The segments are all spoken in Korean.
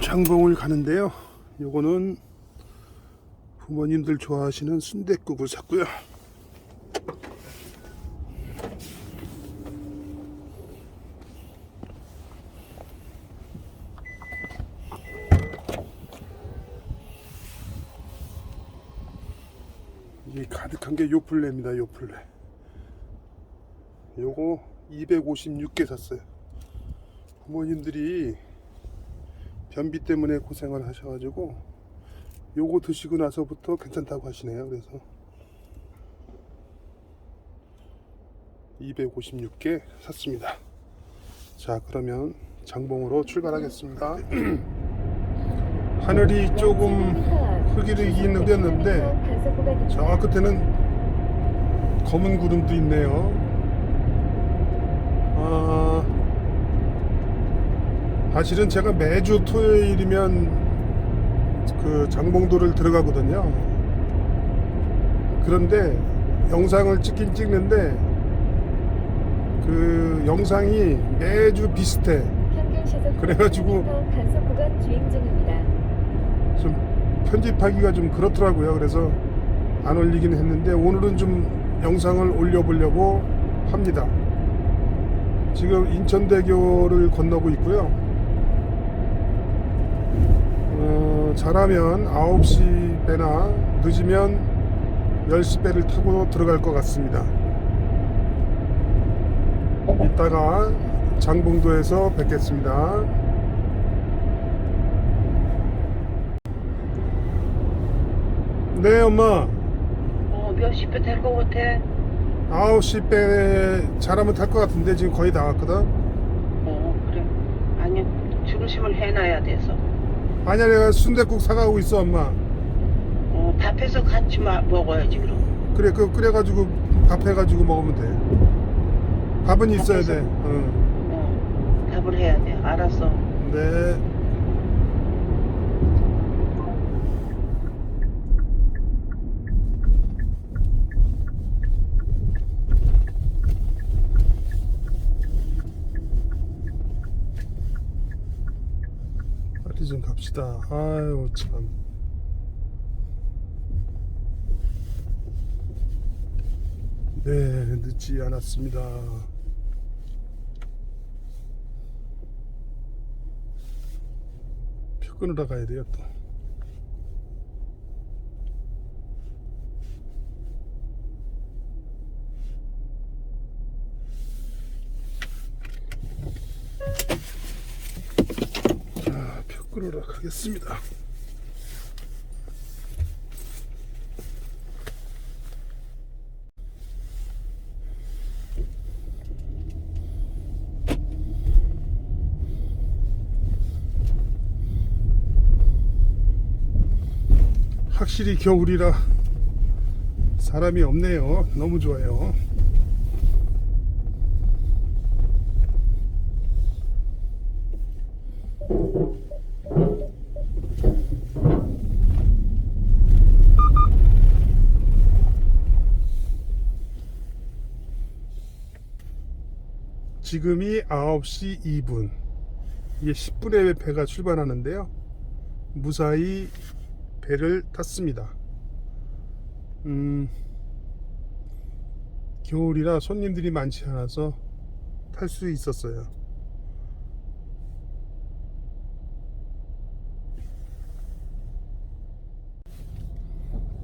오늘 장봉을 가는데요. 요거는 부모님들 좋아하시는 순댓국을 샀고요. 이게 가득한 게 요플레입니다. 요플레. 요거 256개 샀어요. 부모님들이 변비 때문에 고생을 하셔가지고 요거 드시고 나서부터 괜찮다고 하시네요. 그래서 256개 샀습니다. 자 그러면 장봉으로 출발하겠습니다. 하늘이 조금 흐리긴 흐렸는데 저 끝에는 검은 구름도 있네요. 아, 사실은 제가 매주 토요일이면 그 장봉도를 들어가거든요. 그런데 영상을 찍긴 찍는데 그 영상이 매주 비슷해. 그래가지고. 좀 편집하기가 좀 그렇더라고요. 그래서 안 올리긴 했는데 오늘은 좀 영상을 올려보려고 합니다. 지금 인천대교를 건너고 있고요. 어, 잘하면 9시 배나 늦으면 10시 배를 타고 들어갈 것 같습니다. 이따가 장봉도에서 뵙겠습니다. 네, 엄마. 어, 몇십 배될것 같아. 9시 배 잘하면 탈 것 같은데 지금 거의 다 왔거든. 어, 그래. 아니, 중심을 해놔야 돼서. 아니야, 내가 순댓국 사가고 있어, 엄마. 어, 밥해서 같이 마, 먹어야지, 그럼. 그래, 그 끓여가지고 밥 해가지고 먹으면 돼. 밥은 있어야 돼. 응. 어, 밥을 해야 돼. 알았어. 네. 갑시다. 아유 참. 네, 늦지 않았습니다. 표 끊으러 가야 돼요 또. 자, 표 끊으러 가겠습니다. 확실히 겨울이라 사람이 없네요. 너무 좋아요. 지금이 9시 2분. 이게 10분에 배가 출발하는데요. 무사히 배를 탔습니다. 음, 겨울이라 손님들이 많지 않아서 탈 수 있었어요.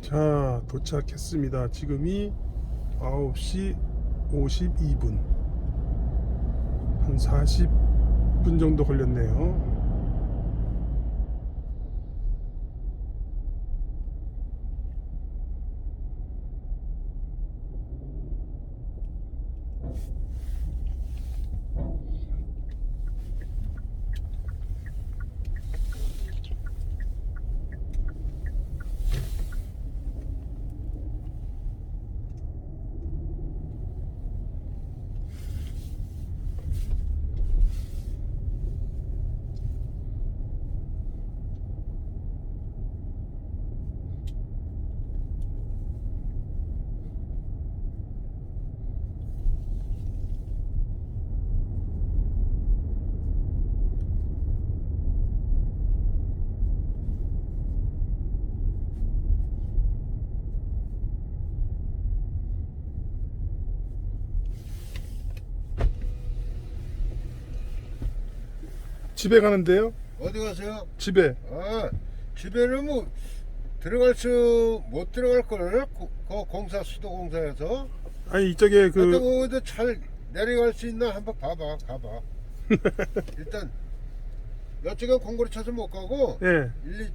자, 도착했습니다. 지금이 9시 52분. 한 40분 정도 걸렸네요. 집에 가는데요. 어디 가세요? 집에. 아 집에는 뭐 들어갈 수 못 들어갈 걸. 그, 그 공사 수도 공사에서. 아니 이쪽에 그... 그 어디 잘 내려갈 수 있나 한번 봐봐. 가봐. 일단 여쪽은 공고리 쳐서 못 가고 예. 1, 2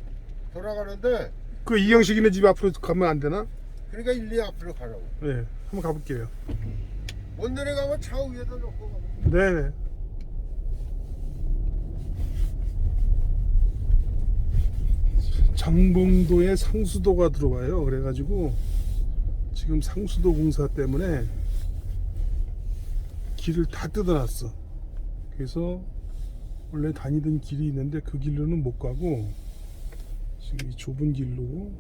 돌아가는데 그 이경식이네 집 앞으로 가면 안 되나? 그러니까 1, 2 앞으로 가라고. 예. 한번 가볼게요. 못 내려가면 차 위에다 놓고 가고. 네네. 장봉도에 상수도가 들어와요. 그래가지고 지금 상수도 공사 때문에 길을 다 뜯어놨어. 그래서 원래 다니던 길이 있는데 그 길로는 못 가고 지금 이 좁은 길로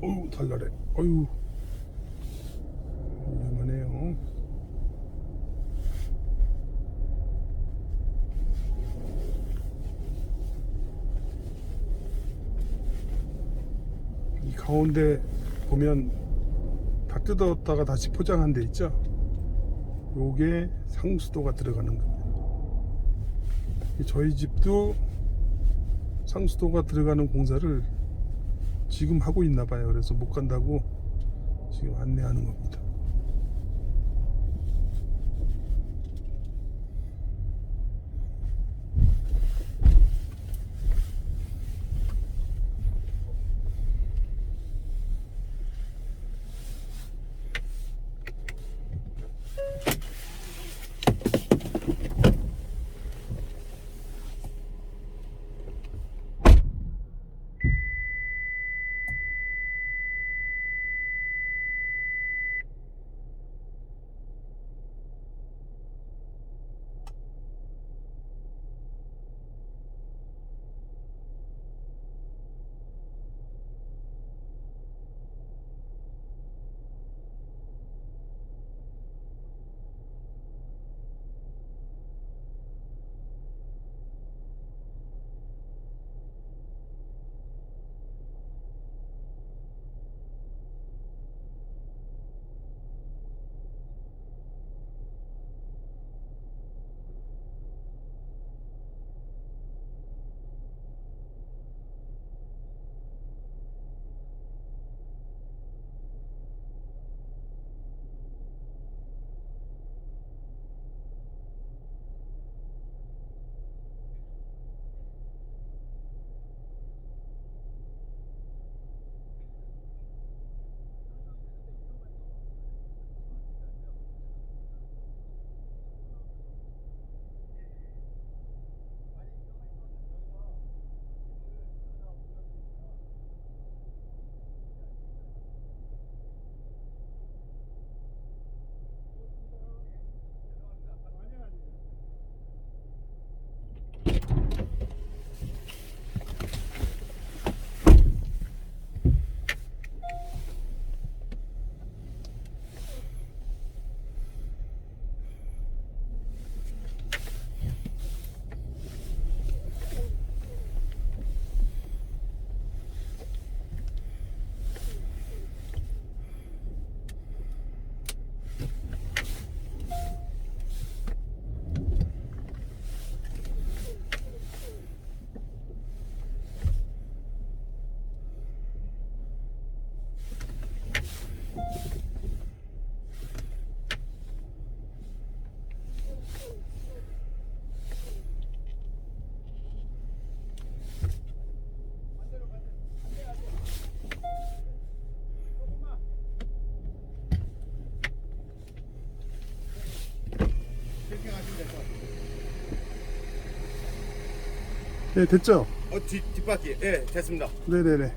어우 달달해. 어유 위험하네요. 이 가운데 보면 다 뜯었다가 다시 포장한 데 있죠? 요게 상수도가 들어가는 겁니다. 이 저희 집도 상수도가 들어가는 공사를 지금 하고 있나 봐요. 그래서 못 간다고 지금 안내하는 겁니다. 네, 됐죠? 어, 뒷, 뒷바퀴. 예, 됐습니다. 네네네.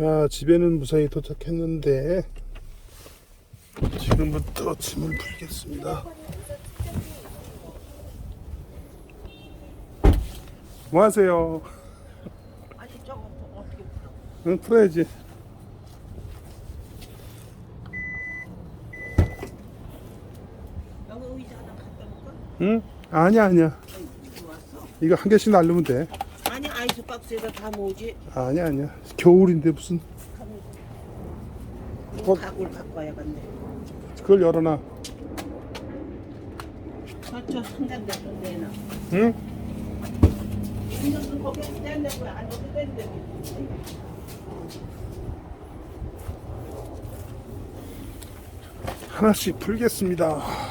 자, 집에는 무사히 도착했는데 지금부터 짐을 풀겠습니다. 뭐 하세요? 아니 저거 어떻게 풀어? 응, 풀어야지. 여기 의자 하나 갖다 놓을까? 응? 아니야, 아니야. 이거 한 개씩 날르면 돼. 아니 아이스 박스에다 다 모으지. 아니야, 아니야. 겨울인데 무슨 어? 가구를 갖고 와야겠네. 그걸 열어놔. 저저 한잔 좀 내놔. 응? 거기 내고 안. 하나씩 풀겠습니다.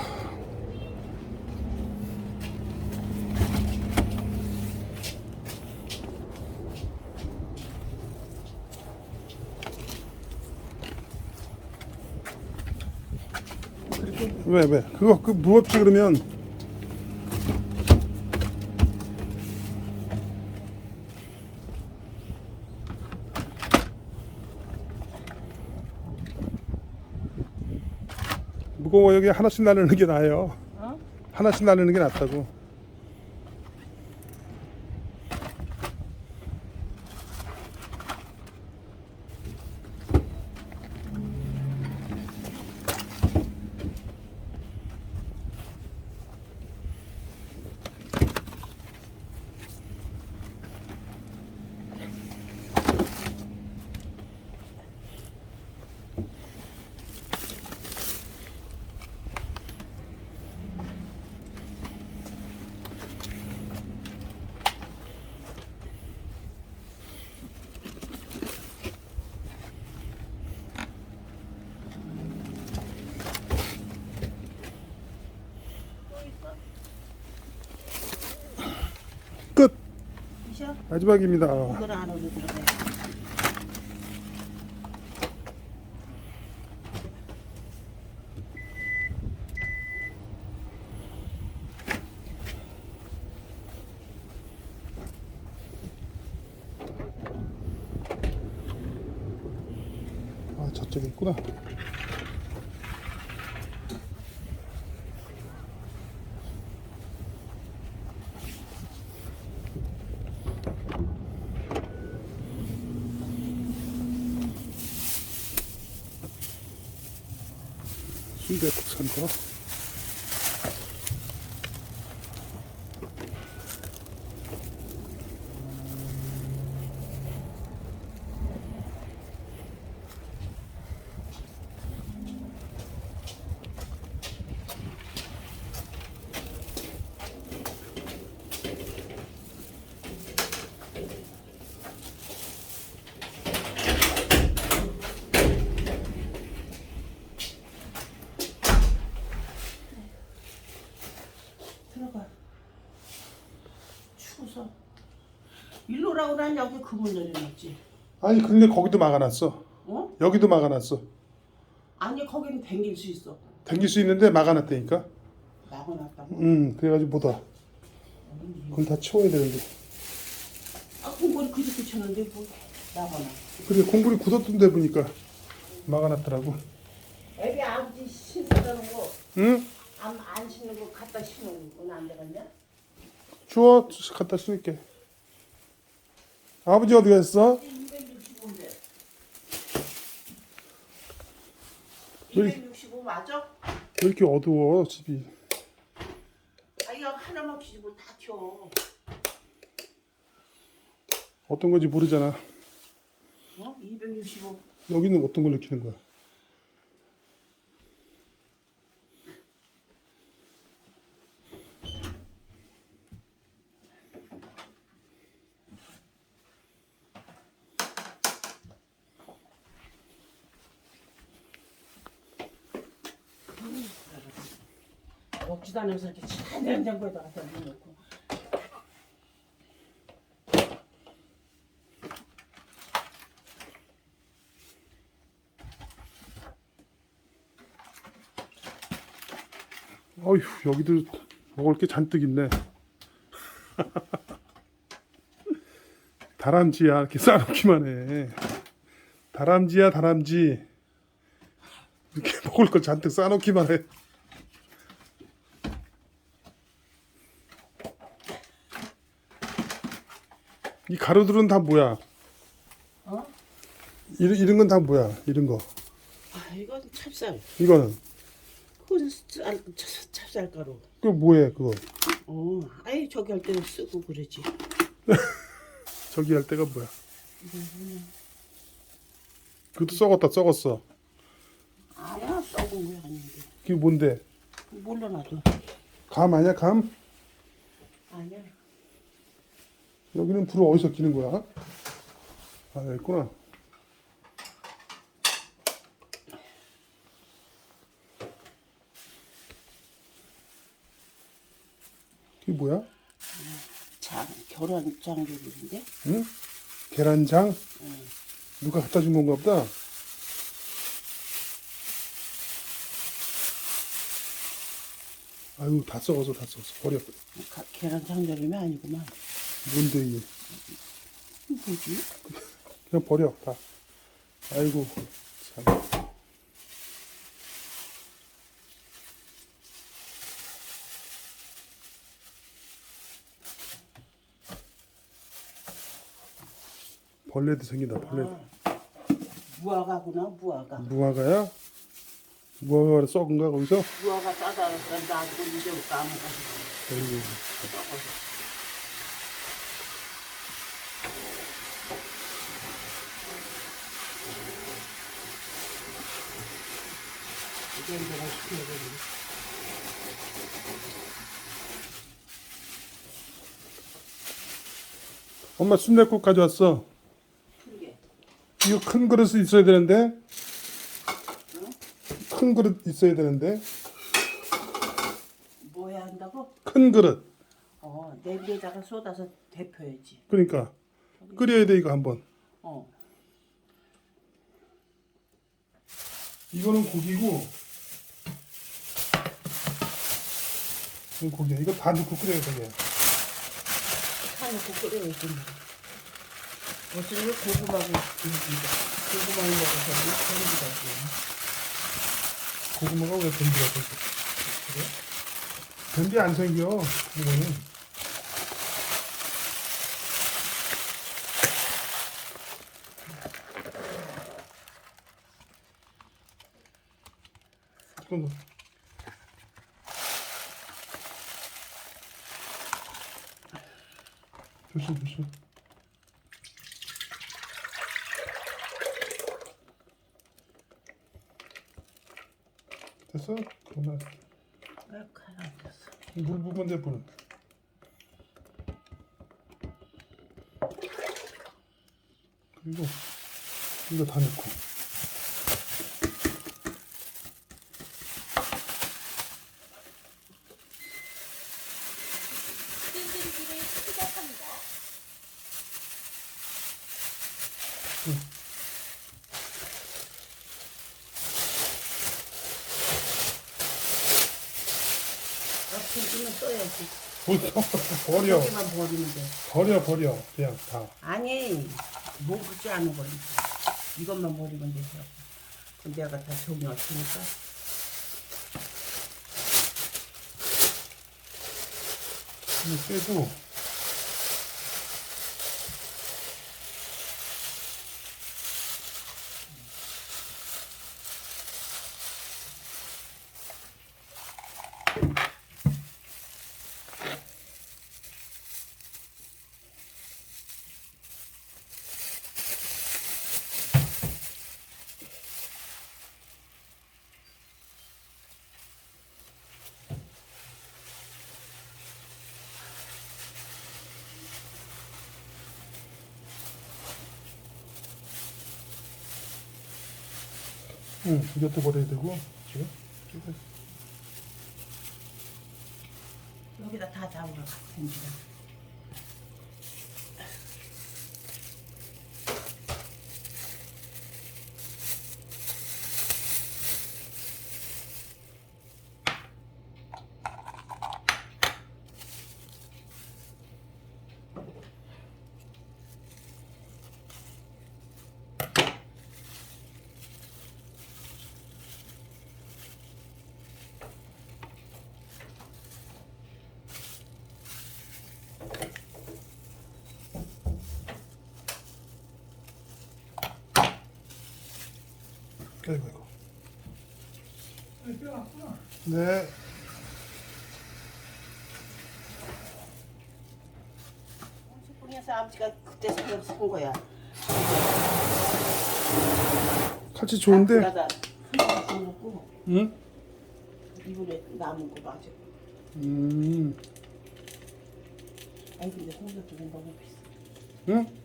왜, 왜? 그거, 그, 무겁지, 그러면. 무거워, 여기 하나씩 나르는 게 나아요. 어? 하나씩 나르는 게 낫다고. 마지막입니다. 아, 저쪽에 있구나. 순대 국산거. 들어가. 추워서. 일로 오라고 난 여기 그물 내려놨지. 아니, 근데 거기도 막아놨어. 어? 여기도 막아놨어. 아니 거기는 댕길 수 있어. 댕길 수 있는데 막아놨다니까. 막아놨다고. 음, 그래가지고 못 와. 그걸 다 치워야 되는데. 아 공고리 그저께 쳤는데 뭐 나가나. 그래, 공불이 굳었던데 보니까 막아놨더라고. 애비 아버지 신사다는 거. 응? 안, 안 신는 거 갖다 신는 건 안 되겠냐? 주워, 갖다 쓸게. 아버지 어디 갔어? 265인데. 왜- 265 맞아? 왜 이렇게 어두워, 집이. 아 이거 하나만 뒤집어 다 켜. 어떤 건지 모르잖아. 어? 265. 여기는 어떤 걸로 키는 거야? 않으면서 이렇게 참 냉장고에다 갖다 놓고. 어휴, 여기도 먹을 게 잔뜩 있네. 다람쥐야, 이렇게 싸놓기만 해. 다람쥐야 다람쥐 이렇게 먹을 걸 잔뜩 싸놓기만 해 가루들은 다 뭐야? 어? 이런, 이런 건 다 뭐야? 이런 거 아 이건 찹쌀. 이거는 그건 쌀, 찹- 찹쌀가루. 그 뭐해 그거 어, 아이 저기 할 때는 쓰고 그러지. 저기 할 때가 뭐야? 그것도 썩었다 썩었어 아야 썩은 거 아닌데. 그게 뭔데? 몰라 나도. 감 아니야 감? 아니야. 여기는 불을 어디서 끼는 거야? 아 여기 있구나 그게 뭐야? 장 결혼 장조림인데. 응? 계란장? 누가 갖다 준 건가 보다 아유 다 썩어서 다 썩어서 버려 가, 계란 장조림이 아니구만. 뭔데 이게 뭐지? 그냥 버려 다 아이고 참 벌레도 생긴다 벌레 아, 무화과구나 무화과. 무화과야? 무화과가 썩은가 거기서? 무화과 싸다 나도 이제 까먹어. 아이고 이제 내가 시켜야 되는데. 엄마 순댓국 가져왔어. 이거 큰 그릇이 있어야 되는데 큰 그릇 있어야 되는데 뭐 해야 한다고? 큰 그릇 어 냄비에다가 쏟아서 데펴야지. 그러니까 끓여야 돼 이거 한번 어. 이거는 고기고 이거 고기야 이거 다 넣고 끓여야 돼 하놓고 끓여야지. 무슨 일 고구마를 고구마를 먹어서 이 고구마가 왜 변비가 생겨 그래? 변비 안 생겨 이거는. 이건 조심 조심 됐어? 가라 됐어. 물돼 불. 그리고 이거 다 넣고 찜질기를 시작합니다. 앞에는 써야지. 버려 버리면 돼. 버려 버려 그냥 다 아니 먹지 않은 거니까 이것만 버리면 되죠. 그럼 내가 다 정이 없으니까. 이거 빼 응 이것도 버려야 되고 지금 여기다 다 담으라. 된지다. 아이고. 네. 아버지가 그때 거야. 칼치 좋은데. 나가 먹고 응? 이번에 남은 거 맞아. 음. 아니 근데 홍대도 너무 비싸. 응?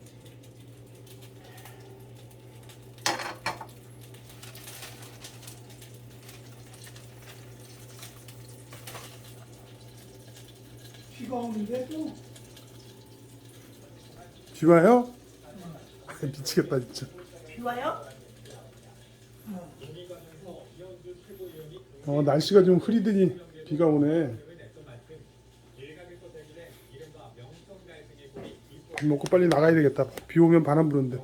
비가 오는데도 비 와요? 미치겠다 진짜. 비 와요? 어 날씨가 좀 흐리더니 비가 오네. 밥 먹고 빨리 나가야 되겠다. 비 오면 바람 부는데.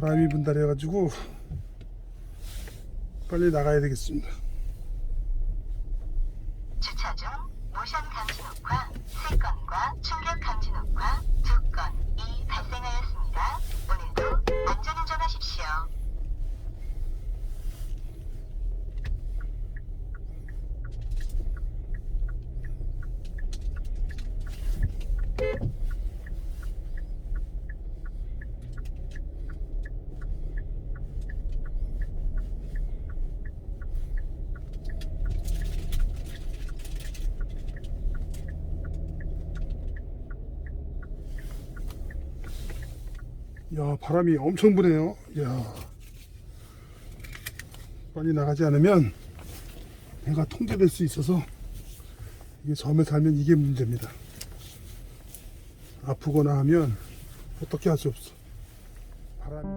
바람이 분달해가지고 빨리 나가야 되겠습니다. 주차 중 모션 감지 녹화 3건과 충격 감지 녹화 2건이 발생하였습니다. 오늘도 안전운전하십시오. 야 바람이 엄청 부네요. 야 빨리 나가지 않으면 배가 통제될 수 있어서 이게 섬에 살면 이게 문제입니다. 아프거나 하면 어떻게 할 수 없어. 바람이